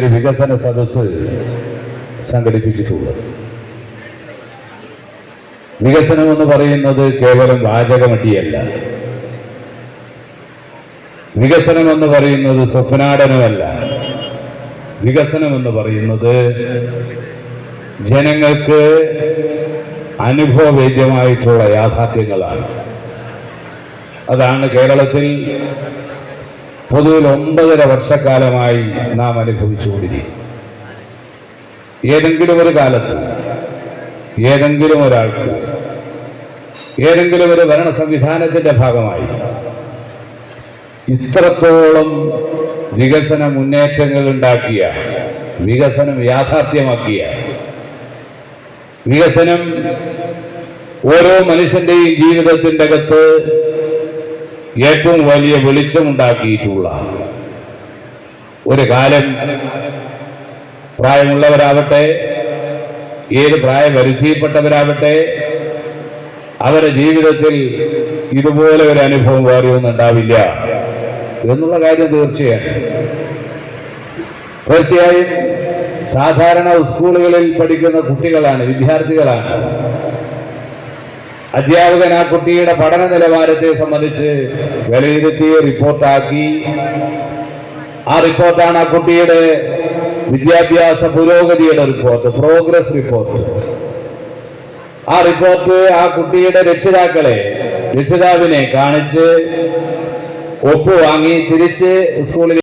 വികസന സദസ് സംഘടിപ്പിച്ചിട്ടുള്ളത്. വികസനം എന്ന് പറയുന്നത് കേവലം വാചകമടിയല്ല. വികസനം എന്ന് പറയുന്നത് സ്വപ്നാടനമല്ല. വികസനം എന്ന് പറയുന്നത് ജനങ്ങൾക്ക് അനുഭവവേദ്യമായിട്ടുള്ള യാഥാർത്ഥ്യങ്ങളാണ്. അതാണ് കേരളത്തിൽ പൊതുവിൽ ഒമ്പതര വർഷക്കാലമായി നാം അനുഭവിച്ചുകൊണ്ടിരിക്കുന്നു. ഏതെങ്കിലും ഒരു കാലത്ത് ഏതെങ്കിലും ഒരാൾക്ക് ഏതെങ്കിലും ഒരു ഭരണ സംവിധാനത്തിന്റെ ഭാഗമായി ഇത്രത്തോളം വികസന മുന്നേറ്റങ്ങൾ ഉണ്ടാക്കിയ വികസനം യാഥാർത്ഥ്യമാക്കിയ വികസനം ഓരോ മനുഷ്യന്റെയും ജീവിതത്തിന്റെ അകത്ത് ഏറ്റവും വലിയ വെളിച്ചമുണ്ടാക്കിയിട്ടുള്ള ഒരു കാലം. പ്രായമുള്ളവരാവട്ടെ ഏത് പ്രായപരിധിയിൽപ്പെട്ടവരാവട്ടെ അവരുടെ ജീവിതത്തിൽ ഇതുപോലെ ഒരു അനുഭവം വേറെ ഒന്നും ഉണ്ടാവില്ല എന്നുള്ള കാര്യം തീർച്ചയാണ്. തീർച്ചയായും സാധാരണ സ്കൂളുകളിൽ പഠിക്കുന്ന കുട്ടികളാണ് വിദ്യാർത്ഥികളാണ് അധ്യാപകൻ ആ കുട്ടിയുടെ പഠന നിലവാരത്തെ സംബന്ധിച്ച് വിലയിരുത്തി റിപ്പോർട്ടാക്കി. ആ റിപ്പോർട്ടാണ് ആ കുട്ടിയുടെ വിദ്യാഭ്യാസ പുരോഗതിയുടെ റിപ്പോർട്ട് പ്രോഗ്രസ് റിപ്പോർട്ട്. ആ റിപ്പോർട്ട് ആ കുട്ടിയുടെ രക്ഷിതാക്കളെ രക്ഷിതാവിനെ കാണിച്ച് ഒപ്പുവാങ്ങി തിരിച്ച് സ്കൂളിൽ